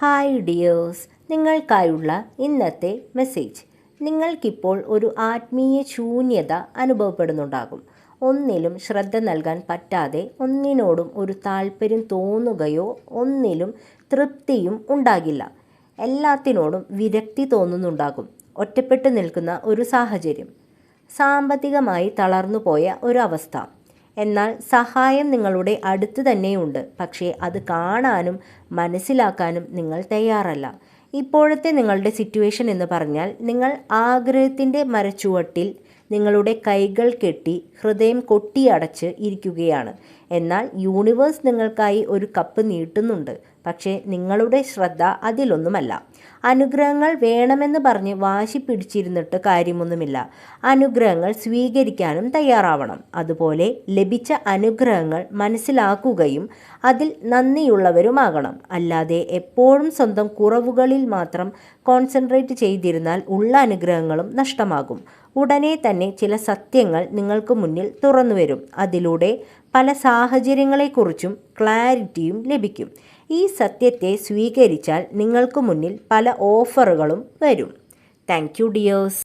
Hi dears നിങ്ങൾക്കായുള്ള ഇന്നത്തെ message നിങ്ങൾക്കിപ്പോൾ ഒരു ആത്മീയ ശൂന്യത അനുഭവപ്പെടുന്നുണ്ടാകും. ഒന്നിലും ശ്രദ്ധ നൽകാൻ പറ്റാതെ ഒന്നിനോടും ഒരു താല്പര്യം തോന്നുകയോ ഒന്നിലും തൃപ്തിയും ഉണ്ടാകില്ല. എല്ലാത്തിനോടും വിരക്തി തോന്നുന്നുണ്ടാകും. ഒറ്റപ്പെട്ടു നിൽക്കുന്ന ഒരു സാഹചര്യം. സാമ്പത്തികമായി തളർന്നുപോയ ഒരു അവസ്ഥ. എന്നാൽ സഹായം നിങ്ങളുടെ അടുത്ത് തന്നെയുണ്ട്. പക്ഷേ അത് കാണാനും മനസ്സിലാക്കാനും നിങ്ങൾ തയ്യാറല്ല. ഇപ്പോഴത്തെ നിങ്ങളുടെ സിറ്റുവേഷൻ എന്ന് പറഞ്ഞാൽ നിങ്ങൾ ആഗ്രഹത്തിന്റെ മരച്ചുവട്ടിൽ നിങ്ങളുടെ കൈകൾ കെട്ടി ഹൃദയം കൊട്ടിയടച്ച് ഇരിക്കുകയാണ്. എന്നാൽ യൂണിവേഴ്സ് നിങ്ങൾക്കായി ഒരു കപ്പ് നീട്ടുന്നുണ്ട്. പക്ഷേ നിങ്ങളുടെ ശ്രദ്ധ അതിലൊന്നുമല്ല. അനുഗ്രഹങ്ങൾ വേണമെന്ന് പറഞ്ഞ് വാശി പിടിച്ചിരുന്നിട്ട് കാര്യമൊന്നുമില്ല. അനുഗ്രഹങ്ങൾ സ്വീകരിക്കാനും തയ്യാറാവണം. അതുപോലെ ലഭിച്ച അനുഗ്രഹങ്ങൾ മനസ്സിലാക്കുകയും അതിൽ നന്ദിയുള്ളവരുമാകണം. അല്ലാതെ എപ്പോഴും സ്വന്തം കുറവുകളിൽ മാത്രം കോൺസെൻട്രേറ്റ് ചെയ്തിരുന്നാൽ ഉള്ള അനുഗ്രഹങ്ങളും നഷ്ടമാകും. ഉടനെ തന്നെ ചില സത്യങ്ങൾ നിങ്ങൾക്ക് മുന്നിൽ തുറന്നു വരും അതിലൂടെ പല സാഹചര്യങ്ങളെക്കുറിച്ചും ക്ലാരിറ്റിയും ലഭിക്കും. ഈ സത്യത്തെ സ്വീകരിച്ചാൽ നിങ്ങൾക്ക് മുന്നിൽ പല ഓഫറുകളും വരും. Thank you dears.